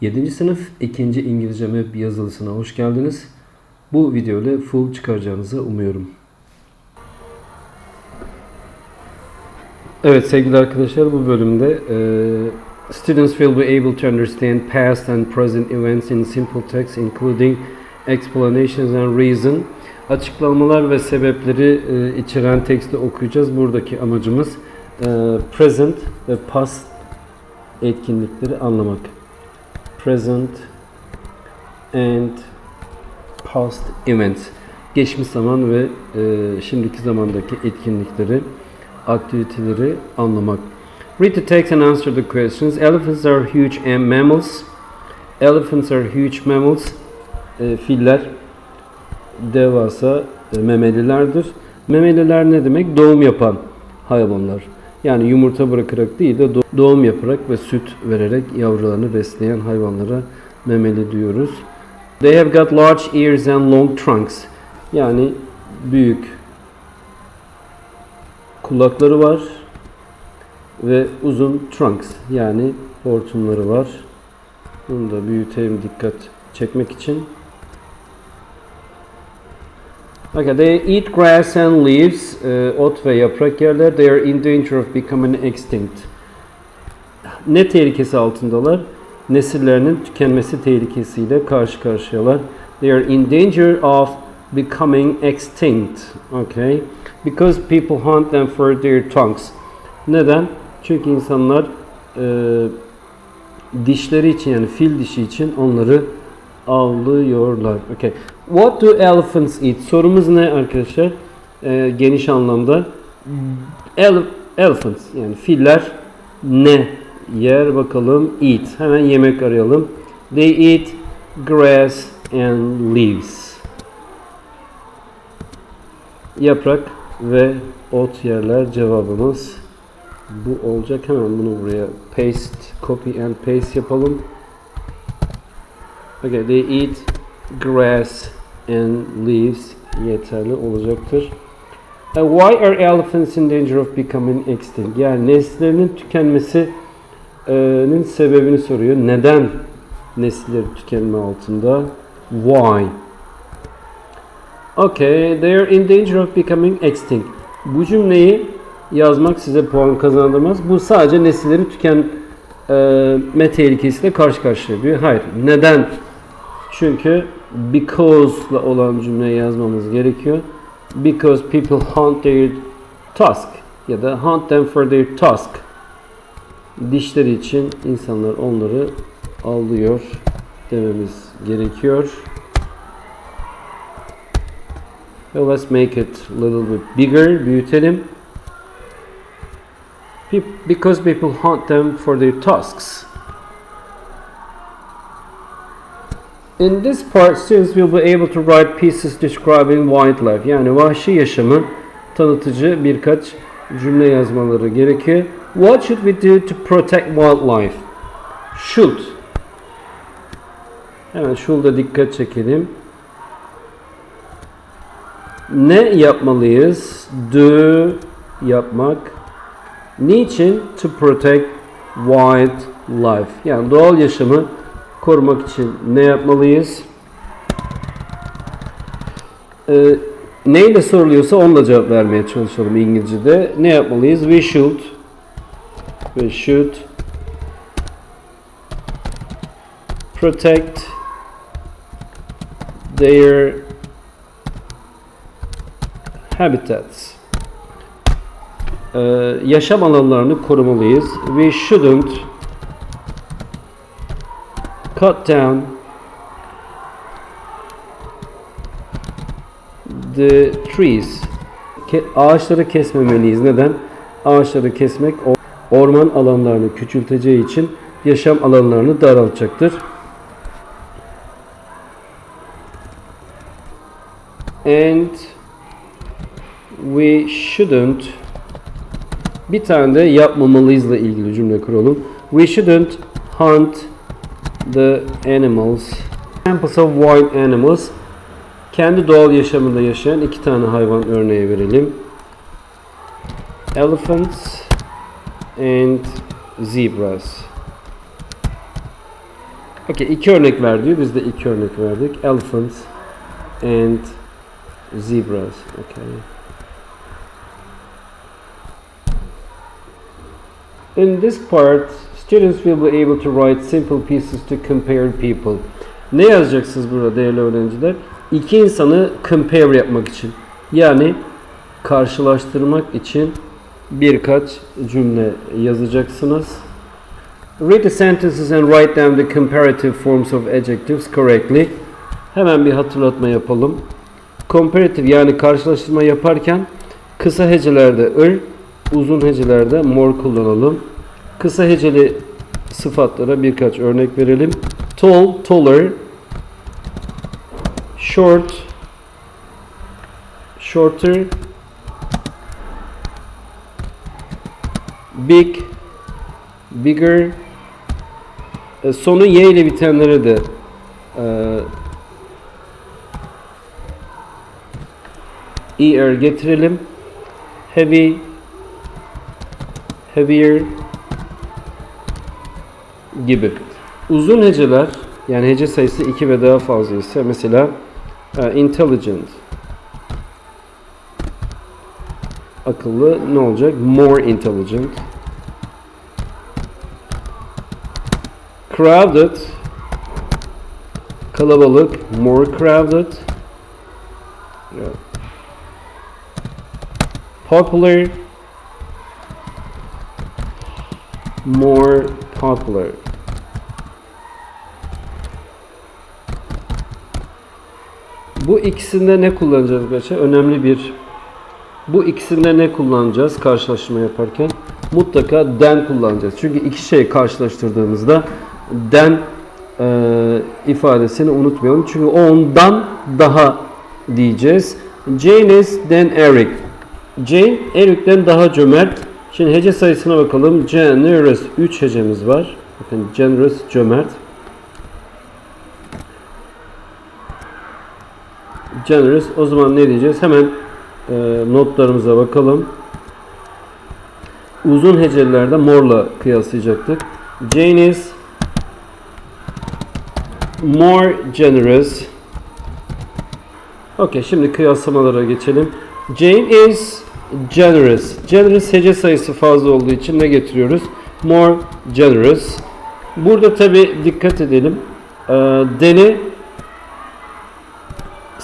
7. sınıf 2. İngilizce Map yazılısına hoş geldiniz. Bu video full çıkaracağınızı umuyorum. Evet sevgili arkadaşlar bu bölümde e, students will be able to understand past and present events in simple text including explanations and reason. Açıklamalar ve sebepleri e, içeren teksti okuyacağız. Buradaki amacımız e, present ve past etkinlikleri anlamak. Present and past events. Geçmiş zaman ve e, şimdiki zamandaki etkinlikleri, aktiviteleri anlamak. Read the text and answer the questions. Elephants are huge and mammals. Elephants are huge mammals. E, filler devasa e, memelilerdir. Memeliler ne demek? Doğum yapan hayvanlar. Yani yumurta bırakarak değil de do- doğum yaparak ve süt vererek yavrularını besleyen hayvanlara memeli diyoruz. They have got large ears and long trunks. Yani büyük kulakları var ve uzun trunks yani hortumları var. Bunu da büyüteyim dikkat çekmek için. Okay, they eat grass and leaves, e, ot ve yaprak yerler. They are in danger of becoming extinct. Ne tehlikesi altındalar? Nesillerinin tükenmesi tehlikesiyle karşı karşıyalar. They are in danger of becoming extinct. Okay. Because people hunt them for their tongues. Neden? Çünkü insanlar e, dişleri için yani fil dişi için onları avlıyorlar. Okay. What do elephants eat? Sorumuz ne arkadaşlar? Ee, geniş anlamda. Ele- elephants yani filler ne yer bakalım? Eat. Hemen yemek arayalım. They eat grass and leaves. Yaprak ve ot yerler cevabımız bu olacak. Hemen bunu buraya paste, copy and paste yapalım. Okay, they eat grass and leaves yeterli olacaktır. Why are elephants in danger of becoming extinct? Yani nesllerinin tükenmesinin sebebini soruyor. Neden nesilleri tükenme altında? Why? Okay, they are in danger of becoming extinct. Bu cümleyi yazmak size puan kazandırmaz. Bu sadece nesillerin tükenme tehlikesiyle karşı karşıya diyor. Hayır. Neden? Çünkü because'la olan cümleyi yazmamız gerekiyor. Because people hunt their tusk ya da hunt them for their tusk. Dişleri için insanlar onları avlıyor dememiz gerekiyor. Well, let's make it a little bit bigger. Büyütelim. Because people hunt them for their tusks. In this part, students will be able to write pieces describing wildlife. Yani vahşi yaşamı tanıtıcı birkaç cümle yazmaları gerekiyor. What should we do to protect wildlife? Should. Hemen should'a dikkat çekelim. Ne yapmalıyız? Do yapmak. Niçin? To protect wildlife. Yani doğal yaşamı korumak için ne yapmalıyız? Ee, neyle soruluyorsa onunla cevap vermeye çalışalım İngilizce'de. Ne yapmalıyız? We should we should protect their habitats. Ee, yaşam alanlarını korumalıyız. We shouldn't cut down the trees. Ke- ağaçları kesmemeliyiz. Neden? Ağaçları kesmek orman alanlarını küçülteceği için yaşam alanlarını daraltacaktır. And we shouldn't bir tane de yapmamalıyızla ilgili cümle kuralım. We shouldn't hunt the animals. Examples of wild animals. Kendi doğal yaşamında yaşayan iki tane hayvan örneği verelim. Elephants and zebras. Okay, iki örnek ver diyor. Biz de iki örnek verdik. Elephants and zebras. Okay. In this part, students will be able to write simple pieces to compare people. Ne yazacaksınız burada değerli öğrenciler? İki insanı compare yapmak için. Yani karşılaştırmak için birkaç cümle yazacaksınız. Read the sentences and write down the comparative forms of adjectives correctly. Hemen bir hatırlatma yapalım. Comparative yani karşılaştırma yaparken kısa hecelerde ır, uzun hecelerde more kullanalım. Kısa heceli sıfatlara birkaç örnek verelim. Tall, taller. Short, shorter. Big, bigger. E, Sonu y ile bitenlere de e, er getirelim. Heavy, heavier gibi. Uzun heceler yani hece sayısı 2 ve daha fazla ise mesela e, intelligent akıllı ne olacak? More intelligent. Crowded kalabalık more crowded popular more popular bu ikisinde ne kullanacağız arkadaşlar? Önemli bir bu ikisinde ne kullanacağız karşılaştırma yaparken? Mutlaka den kullanacağız. Çünkü iki şey karşılaştırdığımızda den e, ifadesini unutmayalım. Çünkü ondan daha diyeceğiz. Jane is than Eric. Jane Eric'ten daha cömert. Şimdi hece sayısına bakalım. Generous 3 hecemiz var. Bakın generous cömert. Generous o zaman ne diyeceğiz? Hemen e, notlarımıza bakalım. Uzun hecelerde morla kıyaslayacaktık. Jane is more generous. Okey şimdi kıyaslamalara geçelim. Jane is generous. Generous hece sayısı fazla olduğu için ne getiriyoruz? More generous. Burada tabi dikkat edelim. Ee, deni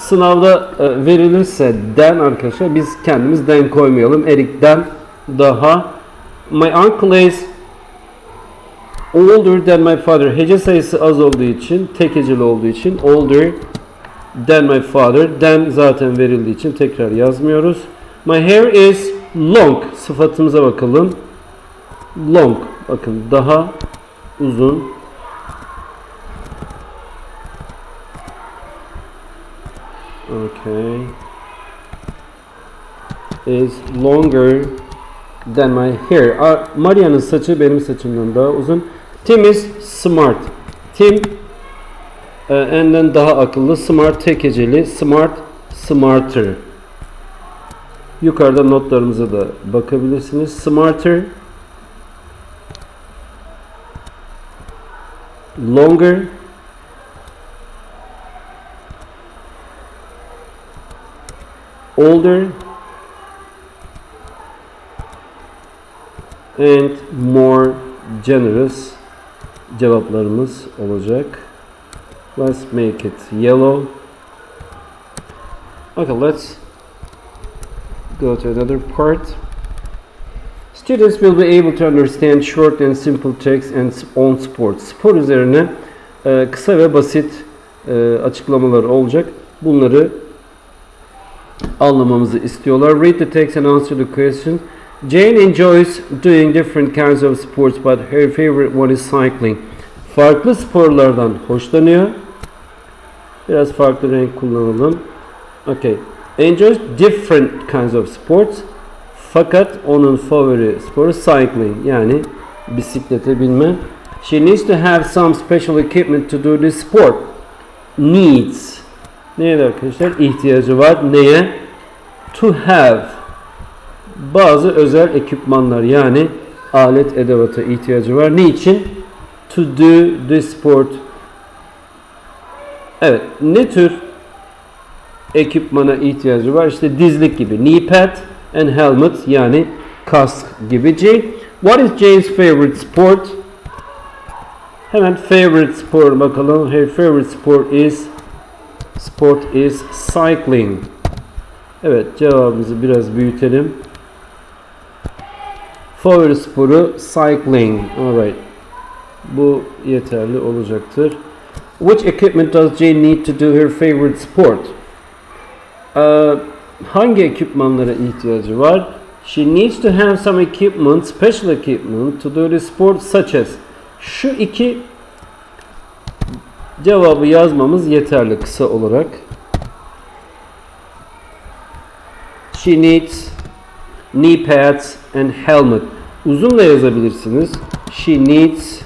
sınavda e, verilirse den arkadaşlar biz kendimiz den koymayalım. Erik'ten daha. My uncle is older than my father. Hece sayısı az olduğu için, tek heceli olduğu için older than my father. Than zaten verildiği için tekrar yazmıyoruz. My hair is long. Sıfatımıza bakalım. Long. Bakın daha uzun. Okay. Is longer than my hair. Maria'nın saçı benim saçımdan daha uzun. Tim is smart. Tim e, enden daha akıllı. Smart tek heceli. Smart smarter. Yukarıda notlarımıza da bakabilirsiniz. Smarter longer older and more generous cevaplarımız olacak. Let's make it yellow. Okay, let's go to another part. Students will be able to understand short and simple text and on sports. Spor üzerine e, kısa ve basit e, açıklamalar olacak. Bunları anlamamızı istiyorlar. Read the text and answer the question. Jane enjoys doing different kinds of sports, but her favorite one is cycling. Farklı sporlardan hoşlanıyor. Biraz farklı renk kullanalım. Okay. Enjoys different kinds of sports. Fakat onun favori sporu cycling yani bisiklete binme. She needs to have some special equipment to do this sport. Needs. Neye arkadaşlar? İhtiyacı var. Neye? To have. Bazı özel ekipmanlar yani alet edevata ihtiyacı var. Niçin? To do this sport. Evet. Ne tür ekipmana ihtiyacı var? İşte dizlik gibi. Knee pad and helmet yani kask gibi. J. What is Jay's favorite sport? Hemen favorite spor bakalım. Her favorite sport is sport is cycling. Evet cevabımızı biraz büyütelim. Favori sporu cycling. Alright. Bu yeterli olacaktır. Which equipment does Jane need to do her favorite sport? Ee, hangi ekipmanlara ihtiyacı var? She needs to have some equipment, special equipment to do the sport such as. Şu iki cevabı yazmamız yeterli kısa olarak. She needs knee pads and helmet. Uzun da yazabilirsiniz. She needs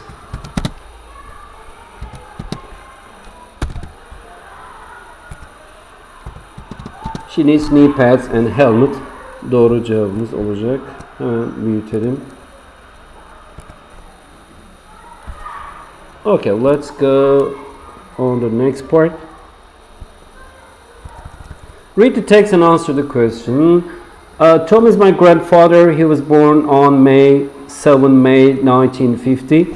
She needs knee pads and helmet. Doğru cevabımız olacak. Hemen büyütelim. Okay, let's go on the next part. Read the text and answer the question. Uh, Tom is my grandfather. He was born on May 7 May 1950.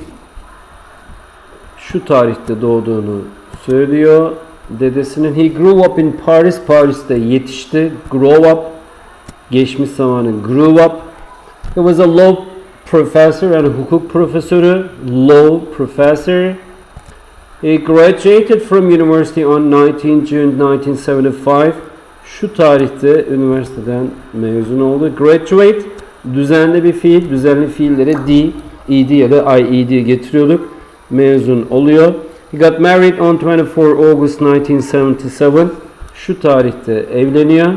Şu tarihte doğduğunu söylüyor. Dedesinin he grew up in Paris. Paris'te yetişti. Grow up. Geçmiş zamanı grew up. He was a law professor yani hukuk profesörü. Law professor. He graduated from university on 19 June 1975. Şu tarihte üniversiteden mezun oldu. Graduate düzenli bir fiil. Düzenli fiillere D, ED ya da IED getiriyorduk. Mezun oluyor. He got married on 24 August 1977. Şu tarihte evleniyor.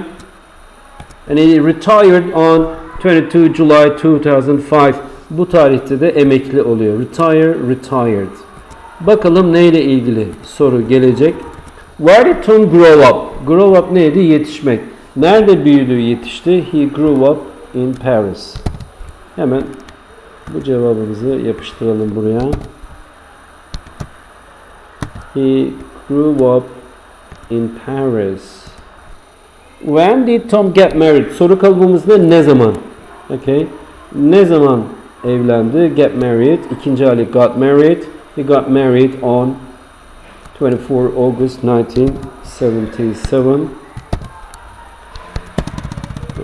And he retired on 22 July 2005. Bu tarihte de emekli oluyor. Retire, retired. Bakalım neyle ilgili soru gelecek. Where did Tom grow up? Grow up neydi? Yetişmek. Nerede büyüdü, yetişti? He grew up in Paris. Hemen bu cevabımızı yapıştıralım buraya. He grew up in Paris. When did Tom get married? Soru kalıbımız ne? Ne zaman? Okay. Ne zaman evlendi? Get married. İkinci hali got married. He got married on 24 August 1977.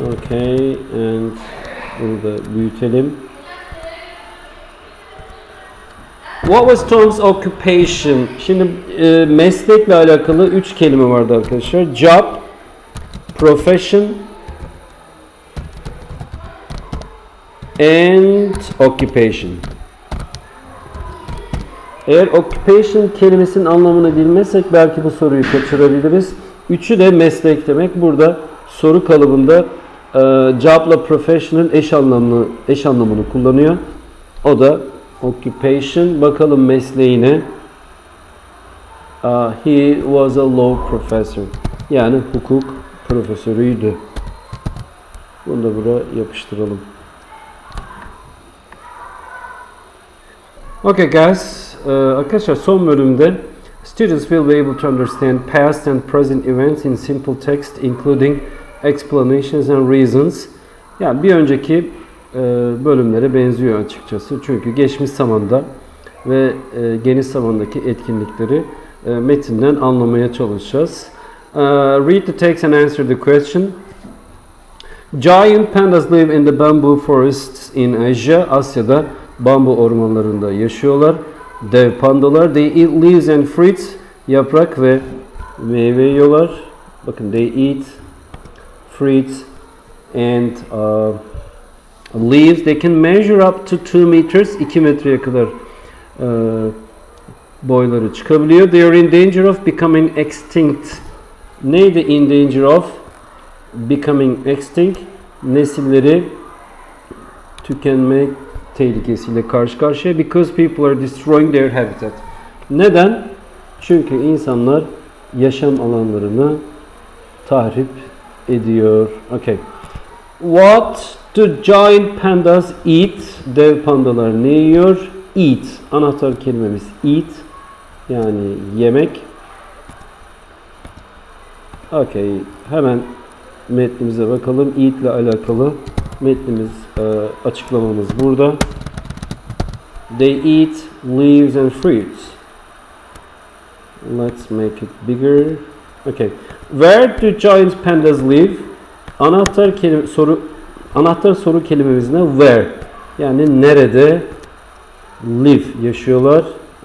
Okay, and bunu da büyütelim. What was Tom's occupation? Şimdi e, meslekle alakalı üç kelime vardı arkadaşlar. Job, profession and occupation. Eğer occupation kelimesinin anlamını bilmezsek belki bu soruyu kaçırabiliriz. Üçü de meslek demek. Burada soru kalıbında e, job'la profession'ın eş anlamını eş anlamını kullanıyor. O da occupation. Bakalım mesleğine. Uh, he was a law professor. Yani hukuk profesörüydü. Bunu da buraya yapıştıralım. Okay guys, Ee, arkadaşlar son bölümde students will be able to understand past and present events in simple text including explanations and reasons. Yani bir önceki e, bölümlere benziyor açıkçası. Çünkü geçmiş zamanda ve e, geniş zamandaki etkinlikleri e, metinden anlamaya çalışacağız. Uh, read the text and answer the question. Giant pandas live in the bamboo forests in Asia. Asya'da bambu ormanlarında yaşıyorlar. Dev pandalar they eat leaves and fruits. Yaprak ve meyve yiyorlar. Bakın they eat fruits and uh, leaves. They can measure up to 2 meters. 2 metreye kadar uh, boyları çıkabiliyor. They are in danger of becoming extinct. Neydi in danger of? Becoming extinct. Nesilleri tükenmek tehlikesiyle karşı karşıya because people are destroying their habitat. Neden? Çünkü insanlar yaşam alanlarını tahrip ediyor. Okay. What do giant pandas eat? Dev pandalar ne yiyor? Eat. Anahtar kelimemiz eat. Yani yemek. Okay. Hemen metnimize bakalım. Eat ile alakalı metnimiz, e, açıklamamız burada. They eat leaves and fruits. Let's make it bigger. Okay. Where do giant pandas live? Anahtar kelime soru anahtar soru kelimemiz ne? Where. Yani nerede live yaşıyorlar?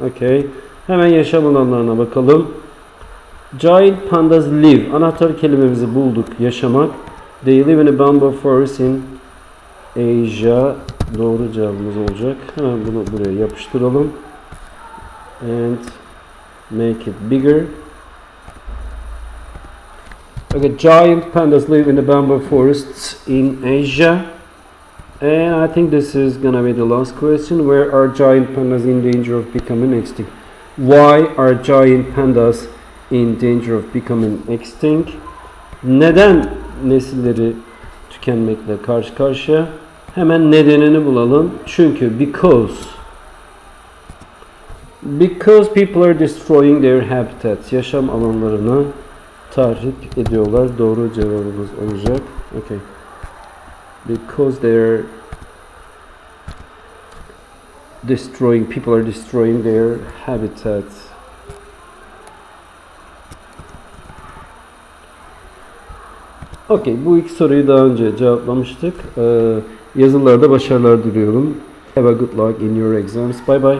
Okay. Hemen yaşam alanlarına bakalım. Giant pandas live. Anahtar kelimemizi bulduk. Yaşamak. They live in a bamboo forest in Asia. Doğru cevabımız olacak. Hemen bunu buraya yapıştıralım. And make it bigger. Okay, giant pandas live in the bamboo forests in Asia. And I think this is gonna be the last question. Where are giant pandas in danger of becoming extinct? Why are giant pandas in danger of becoming extinct? Neden nesilleri tükenmekle karşı karşıya? Hemen nedenini bulalım. Çünkü because because people are destroying their habitats. Yaşam alanlarını tahrip ediyorlar. Doğru cevabımız olacak. Okay. Because they are destroying people are destroying their habitats. Okey, bu iki soruyu daha önce cevaplamıştık. Ee, yazılarda başarılar diliyorum. Have a good luck in your exams. Bye bye.